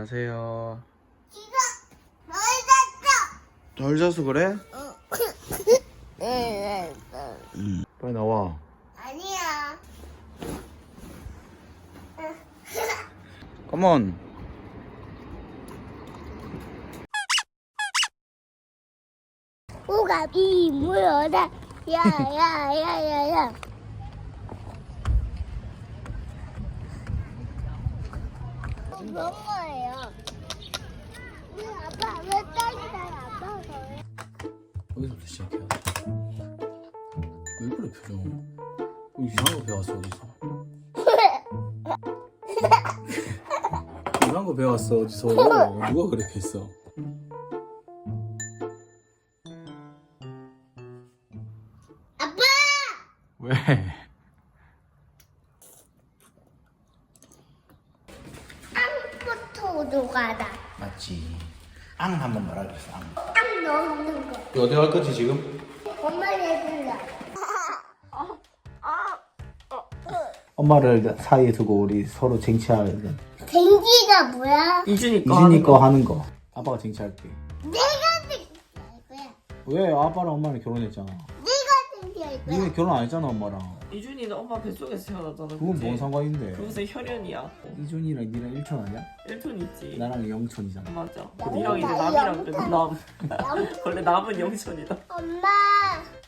잘하세요. 지금 멀었어. 덜 자서 그래? 응. 응. 빨리 나와. 아니야. 컴온. 오가비 물어라. 야야야야 야. 뭔 거예요? 우리 아빠 왜 딸기랑 아빠가 어디서부터 시작해야 왜 그래 표정? 어, 이상한 거 배웠어 어디서? 이상한 거 배웠어 어디서? 누가 그렇게 했어? 아빠! 왜? 녹아다. 맞지. 앙 한번 말하 그랬어. 앙. 땅 넣는 거. 어디 갈 거지 지금? 엄마 해줄라. 엄마를 사이에 두고 우리 서로 쟁취하는 댕기가 뭐야? 이준이 거 이준이 하는 거 거. 하는 거. 아빠가 쟁취할게. 내가 거야. 왜? 아빠랑 엄마는 결혼했잖아. 거야. 니네 결혼 안 했잖아 엄마랑. 이준이는 엄마 뱃속에서 태어났잖아. 그건? 뭔 상관인데? 그것은 혈연이야. 이준이랑 니랑 1촌 아니야? 1톤 있지. 나랑 0촌이잖아. 맞아. 나 니랑 이제 남이랑 영탄. 그래 남. 원래 남은 영천이다. 엄마,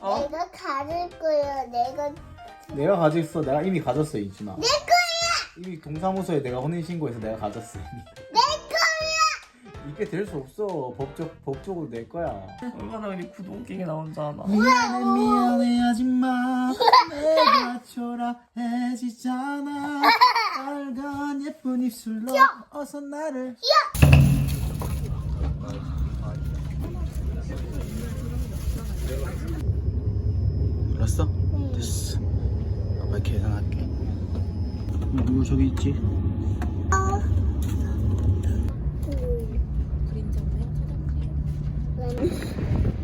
어? 내가 가질 거야. 내가 내가 가졌어. 내가 이미 가졌어 이준아. 내 거야. 이미 동사무소에 내가 혼인 신고해서 내가 가졌어 이미. 이게 될 수 없어. 법적, 법적으로 내 거야. 얼마나 우리 구동기게 나온 줄 아나. 미안해 미안해 하지마 내가 초라해지잖아 빨간 예쁜 입술로 어서 나를 알았어? 됐어 아빠 계산할게 이거 저기 있지?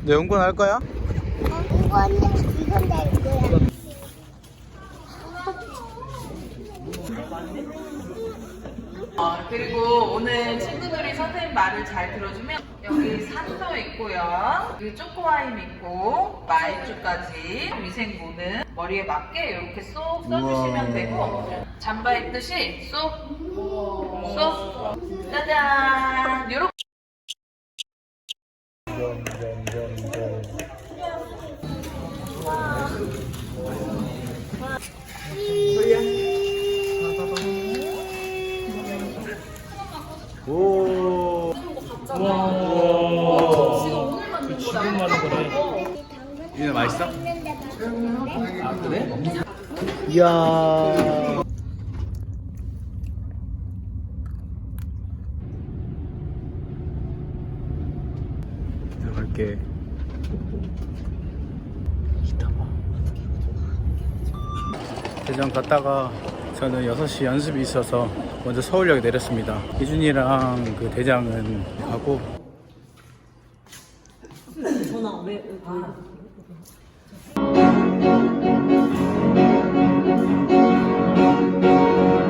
너 연구는 할 거야? 어, 이건 이건 내 거야. 어, 그리고 오늘 친구들이 선생님 말을 잘 들어주면 여기 산도 있고요. 여기 초코와인 있고 마이쮸까지 위생무는 머리에 맞게 이렇게 쏙 써주시면 되고 잠바 입듯이 쏙, 쏙, 짜잔. 요렇게 오. 와. 지금 하는 거네. 이거 맛있어? 아 그래? 이야. 들어갈게. 이따 봐. 대전 갔다가 저는 6시 연습이 있어서 먼저 서울역에 내렸습니다. 이준이랑 그 대장은 가고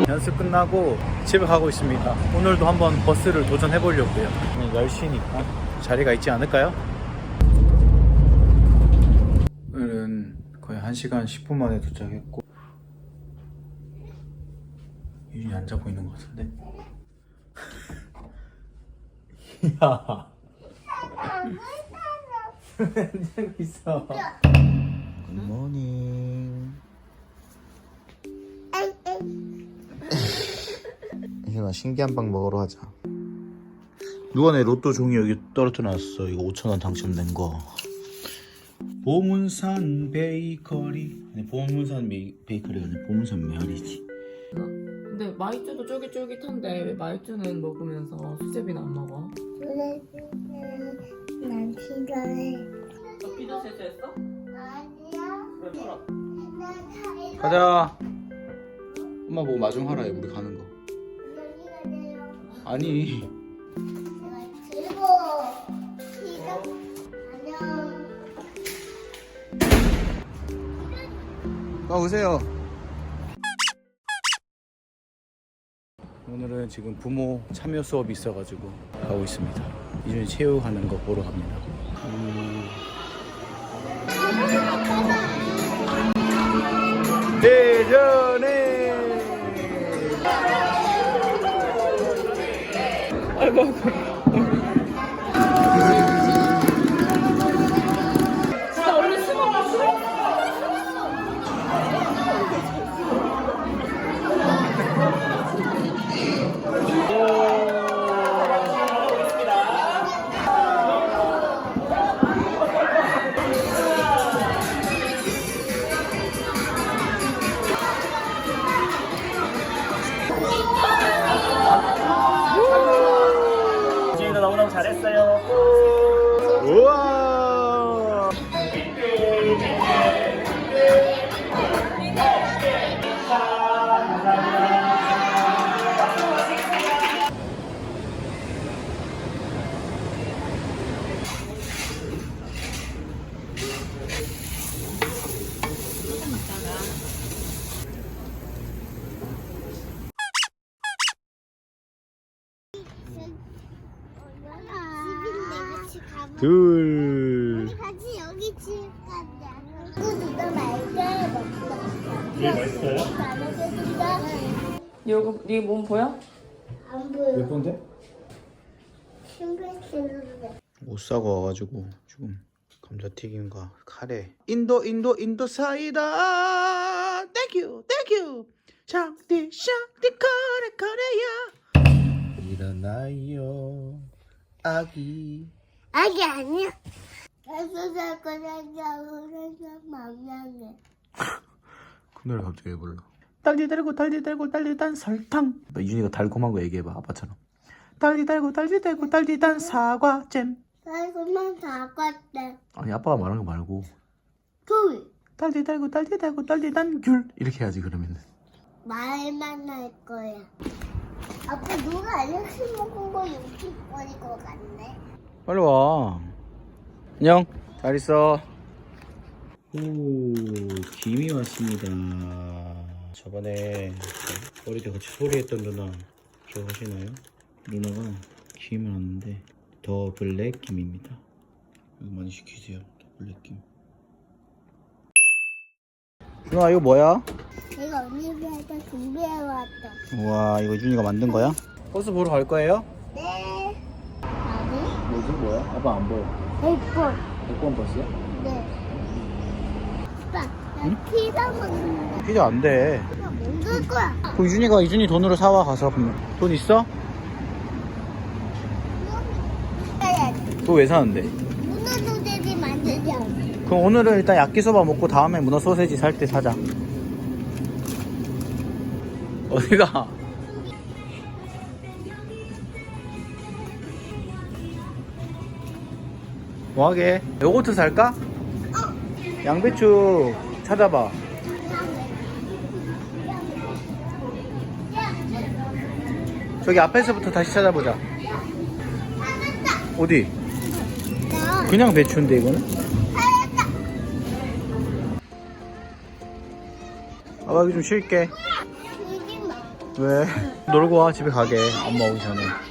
연습 끝나고 집에 가고 있습니다. 오늘도 한번 버스를 도전해 보려고요. 오늘 10시니까 자리가 있지 않을까요? 오늘은 거의 1시간 10분 만에 도착했고 유진이 안 자고 있는 것 같은데? 야. 안 자고 있어. 굿모닝. 희준아 신기한 빵 먹으러 가자. 누가 내 로또 종이 여기 떨어뜨려 놨어. 이거 5천 원 당첨된 거. 보문산 베이커리. 아니 보문산 베이, 베이커리가 아니라 보문산 메아리지. 근데 마이쮸도 쫄깃쫄깃한데 왜 마이쮸는 먹으면서 수제비는 안 먹어? 난 싫어해. 너 피자 세수했어? 아니야. 난 사이다. 가자. 엄마 보고 마중 하라 해 우리 가는 거. 여기가. 아니. 안녕. 아 오세요. 오늘은 지금 부모 참여 수업이 있어가지고 가고 있습니다. 이준이 체육하는 거 보러 갑니다. 음. 대전에 아이고. 둘 같이 여기 집 가자. 누가 말게 먹자. 이게 맛있어요? 말해준다. 이거 네몸 보여? 안 보여. 예쁜데? 신발신는데 옷 사고 와가지고 지금 감자튀김과 카레 인도 인도 인도 사이다 땡큐 땡큐 샹티 샹티 카레 카레야 일어나요 아기 아기 아니야. 자꾸. 그 노래 갑자기 왜 불러 딸기 달고 딸기 달고 딸기 단 설탕 너 이준이가 달콤한 거 얘기해봐 아빠처럼 딸기 달고 딸기 달고 딸기 단 사과 잼 달콤한 사과때. 아니 아빠가 말한 거 말고 둘. 딸기 달고 딸기 달고 딸기 단귤 이렇게 해야지 그러면은 말만 할 거야. 아빠 누가 알렉스 먹은 거 여기 버릴 것 같네. 빨리 와. 안녕. 잘 있어. 오, 김이 왔습니다. 저번에 어릴 때 같이 소리했던 누나 기억하시나요? 누나가 김을 왔는데 더 블랙 김입니다. 이거 많이 시키세요. 더 블랙 김. 누나 이거 뭐야? 내가 언니 배에다 준비해왔다. 우와 이거 준이가 만든 거야? 버스 보러 갈 거예요? 뭐지 뭐야? 아빠 안 보여. 예뻐. 100번 버스야? 네. 아빠, 나 피자 먹는다. 피자 안 돼. 나 먹을 거야. 그 이준이가 이준이 돈으로 사와 가서 그러면. 돈 있어? 그거 왜 사는데? 문어 소세지 만들자. 그럼 오늘은 일단 야끼소바 먹고 다음에 문어 소세지 살 때 사자. 어디가? 뭐하게? 요거트 살까? 양배추 찾아봐. 저기 앞에서부터 다시 찾아보자. 어디? 나 그냥 배추인데 이거는? 아빠 여기 좀 쉴게. 왜? 놀고 와 집에 가게 엄마 오기 전에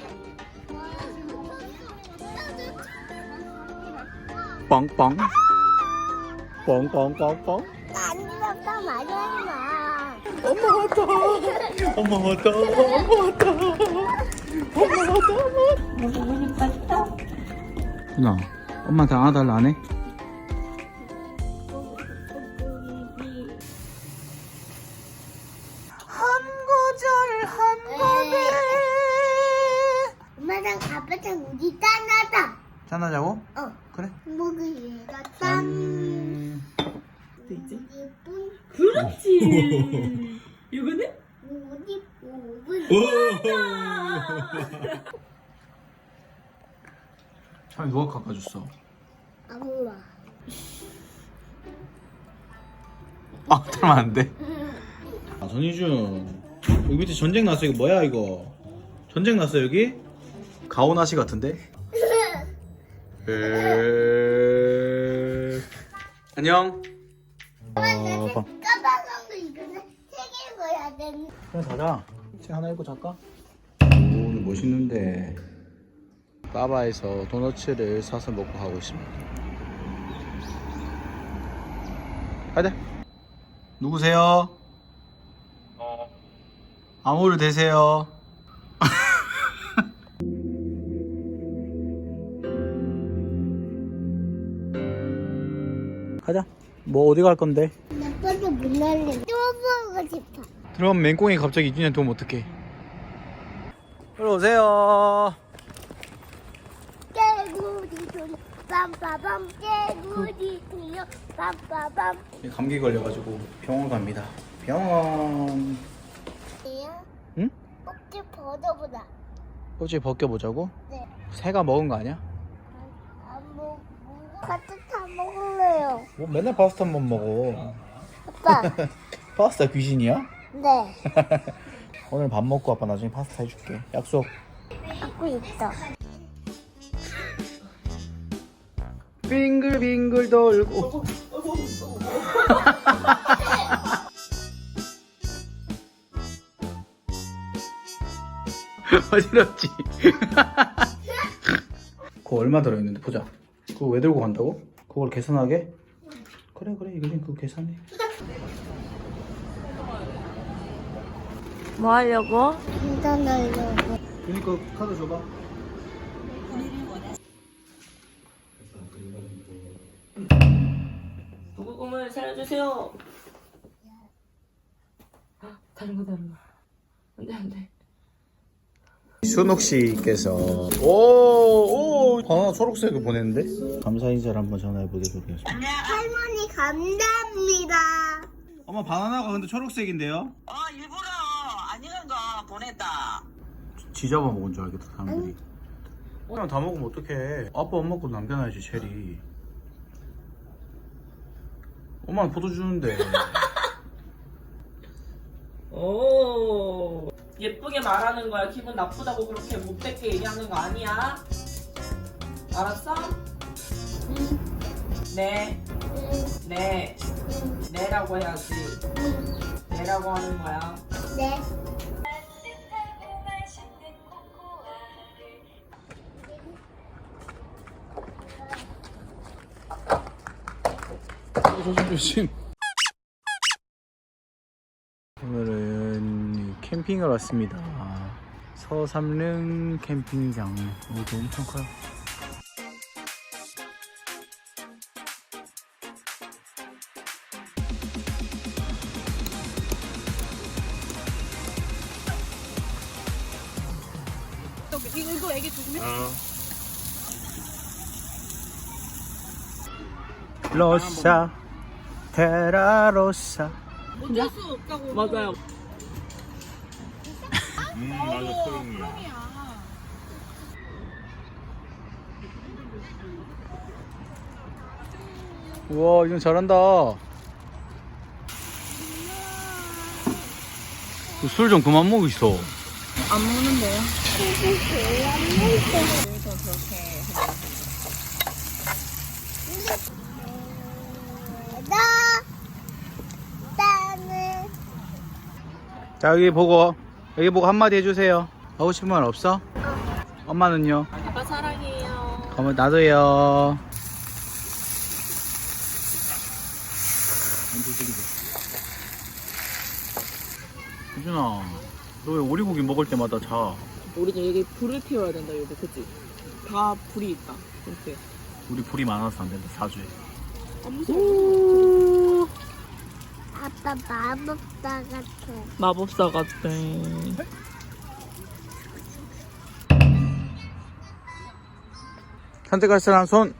빵빵. 빵빵빵빵. 난 아빠 말하지 마. 엄마 왔다. 엄마 왔다. 엄마 왔다. 엄마 왔다. 누나 엄마한테 안아달라 안 해? 참 누가 깎아줬어? 엄마. 아, 들으면 안 돼. 아, 전희준. 여기 밑에 전쟁 났어. 이거 뭐야, 이거? 전쟁 났어, 여기? 가오나시 같은데? 에... 안녕. 어, 이거는 되는. 그럼 자자. 책 하나 읽고 잘까? 멋있는데 빠바에서 도너츠를 사서 먹고 가고 있습니다 가자 누구세요? 아무를 대세요 가자 뭐 어디 갈 건데? 아빠도 못 날려. 또 보고 싶어. 그럼 맹꽁이 갑자기 2주년 도움 어떡해 일로 오세요 깨구리 소리 빰빠밤 깨구리 소리 빰빠밤. 감기 걸려가지고 병원 갑니다 병원? 응? 꼭지 벗어보자. 껍질 벗겨보자고? 네. 새가 먹은 거 아니야? 안 먹고 다 먹을래요. 뭐 맨날 파스타만 먹어 아빠. 파스타 귀신이야? 네. 오늘 밥 먹고 아빠 나중에 파스타 해줄게 약속 하고 있어. 빙글빙글 돌고 어지럽지? 그거 얼마 들어있는데 보자 그거 왜 들고 간다고? 그걸 계산하게? 그래 그래 이거는 그거 계산해 뭐 하려고? 괜찮으려고. 그니까 카드 줘봐 누구 꿈을 살려주세요. 아, 다른 거 다른 거. 안돼 안돼. 순옥 씨께서 오오 바나나 초록색을 보냈는데 감사 인사를 한번 전화해 보도록 하겠습니다 할머니 감사합니다. 엄마 바나나가 근데 초록색인데요? 어 일부러 보냈다. 지 잡아 먹은 줄 알겠다 사람들이 그냥 다 먹으면 어떡해 아빠 엄마 거 남겨놔야지 체리 엄마는 포도 주는데 오 예쁘게 말하는 거야. 기분 나쁘다고 그렇게 못되게 얘기하는 거 아니야. 알았어? 네, 네, 네라고 해야지. 네라고 하는 거야. 네. 조심 조심 오늘은 캠핑을 왔습니다. 서삼릉 캠핑장. 여기 엄청 커요. 이거 애기 조심해. 로사 테라로사 어쩔 수 없다고. 맞아요. 우와 이건 잘한다 술 좀 그만 먹이소 안 먹는데요? 나 나는 자 여기 보고 여기 보고 한마디 해주세요 하고 싶은 말 없어? 엄마는요? 아빠 사랑해요. 그러면 나도요 유준아 너 왜 오리고기 먹을 때마다 자 우리도 여기 불을 피워야 된다 여기 그치? 다 불이 있다 이렇게 우리 불이 많아서 안 된다 사주에 아 무서워 아빠 마법사 같아. 마법사 같아 선택할 사람 손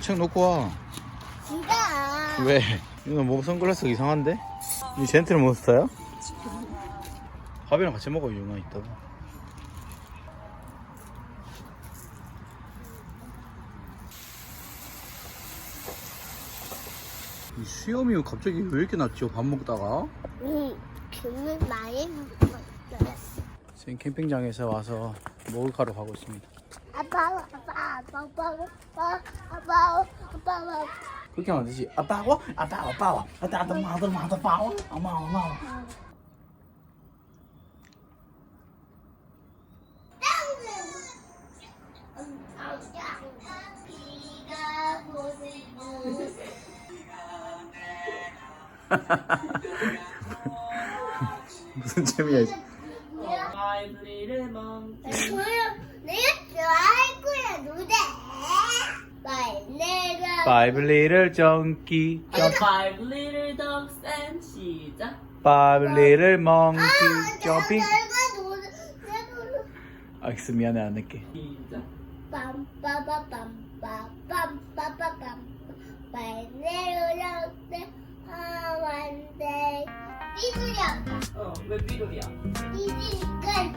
책 놓고 와 진짜. 왜? 이거 뭐 선글라스 이상한데? 이 젠틀 몬스터야? 밥이랑 같이 먹어 유나 이따가 이 수염이 갑자기 왜 이렇게 났죠? 밥 먹다가 응. 춤을 많이 먹었어요. 지금 캠핑장에서 와서 먹을가로 가고 있습니다 아빠, 아빠, 아빠, 아빠, 아빠, 아빠, 아빠, 아빠, 그렇게 하면 안 되지 아빠워 아빠워 아빠워 아빠 아빠 아빠 아빠 아빠워 엄마 엄마 비가 무슨 재미야 Five little monkey. 조용 내가 좋아할 거야 노래 말 내가 Five little donkey Five little dogs and 시작. Five little monkey 아, jumping 내가 노래 내가 알겠어 미안해 안 할게 시작. 빰빠바빰빠빰빠빠빰 말 내가 아, 완전 삐그려. 어, 왜 삐그려? 삐그니까